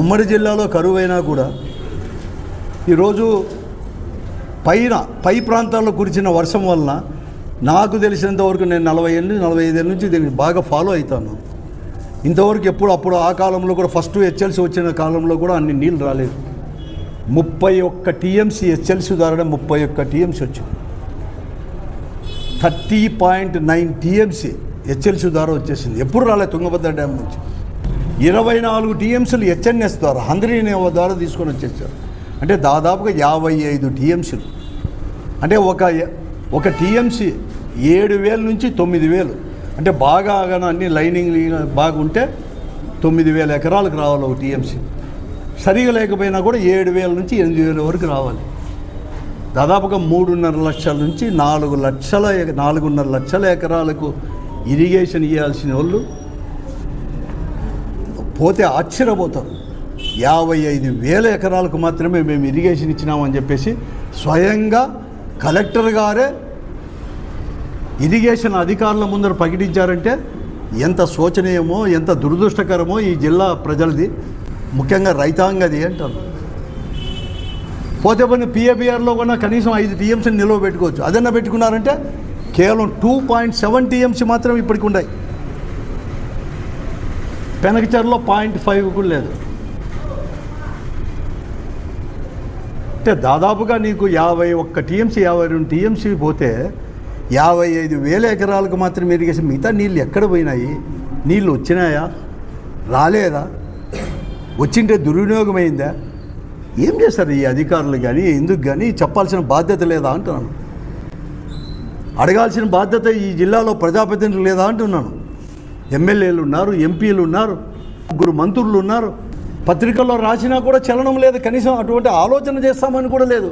ఉమ్మడి జిల్లాలో కరువైనా కూడా ఈరోజు పైన పై ప్రాంతాల్లో కురిచిన వర్షం వలన నాకు తెలిసినంత వరకు నేను నలభై ఏళ్ళు నలభై ఐదేళ్ళ నుంచి దీనికి బాగా ఫాలో అవుతాను. ఇంతవరకు ఎప్పుడు అప్పుడు ఆ కాలంలో కూడా ఫస్ట్ హెచ్ఎల్సి వచ్చిన కాలంలో కూడా అన్ని నీళ్ళు రాలేదు. ముప్పై ఒక్క టీఎంసీ హెచ్ఎల్సి ద్వారా ముప్పై ఒక్క టీఎంసీ వచ్చింది. Thirty point nine TMC HLC ద్వారా వచ్చేసింది. ఎప్పుడు రాలేదు తుంగభద్ర డ్యామ్ నుంచి. ఇరవై నాలుగు టీఎంసీలు హెచ్ఎన్ఎస్ ద్వారా హంద్రీనే ద్వారా తీసుకొని వచ్చేసారు. అంటే దాదాపుగా యాభై ఐదు టీఎంసీలు. అంటే ఒక ఒక టీఎంసీ ఏడు వేల నుంచి తొమ్మిది వేలు. అంటే బాగా అన్ని లైనింగ్ బాగుంటే తొమ్మిది వేల ఎకరాలకు రావాలి ఒక టీఎంసీ. సరిగా లేకపోయినా కూడా ఏడు వేల నుంచి ఎనిమిది వేల వరకు రావాలి. దాదాపుగా మూడున్నర లక్షల నుంచి నాలుగు లక్షల నాలుగున్నర లక్షల ఎకరాలకు ఇరిగేషన్ ఇవ్వాల్సిన వాళ్ళు పోతే ఆశ్చర్యపోతారు. యాభై ఐదు వేల ఎకరాలకు మాత్రమే మేము ఇరిగేషన్ ఇచ్చినామని చెప్పేసి స్వయంగా కలెక్టర్ గారే ఇరిగేషన్ అధికారుల ముందర ప్రకటించారంటే ఎంత శోచనీయమో ఎంత దురదృష్టకరమో ఈ జిల్లా ప్రజలది. ముఖ్యంగా రైతాంగది అంటారు. పోతే పని పిఏబిఆర్లో కూడా కనీసం ఐదు టీఎంసీని నిల్వ పెట్టుకోవచ్చు. అదన్నా పెట్టుకున్నారంటే కేవలం టూ పాయింట్ సెవెన్ టీఎంసీ మాత్రం ఇప్పటికి ఉన్నాయి. పెనకచర్లో పాయింట్ ఫైవ్ కూడా లేదు. అంటే దాదాపుగా నీకు యాభై ఒక్క టీఎంసీ యాభై రెండు టీఎంసీ పోతే యాభై ఐదు వేల ఎకరాలకు మాత్రం ఇరిగేషన్ మిగతా నీళ్ళు ఎక్కడ పోయినాయి? నీళ్ళు వచ్చినాయా? రాలేదా? వచ్చింటే దుర్వినియోగమైందా? ఏం చేస్తారు ఈ అధికారులు కానీ? ఎందుకు కానీ? చెప్పాల్సిన బాధ్యత లేదా అంటున్నాను. అడగాల్సిన బాధ్యత ఈ జిల్లాలో ప్రజాప్రతినిధులు లేదా అంటున్నాను. ఎమ్మెల్యేలు ఉన్నారు ఎంపీలు ఉన్నారు ముగ్గురు మంత్రులు ఉన్నారు. పత్రికల్లో రాసినా కూడా చలనం లేదు. కనీసం అటువంటి ఆలోచన చేస్తామని కూడా లేదు.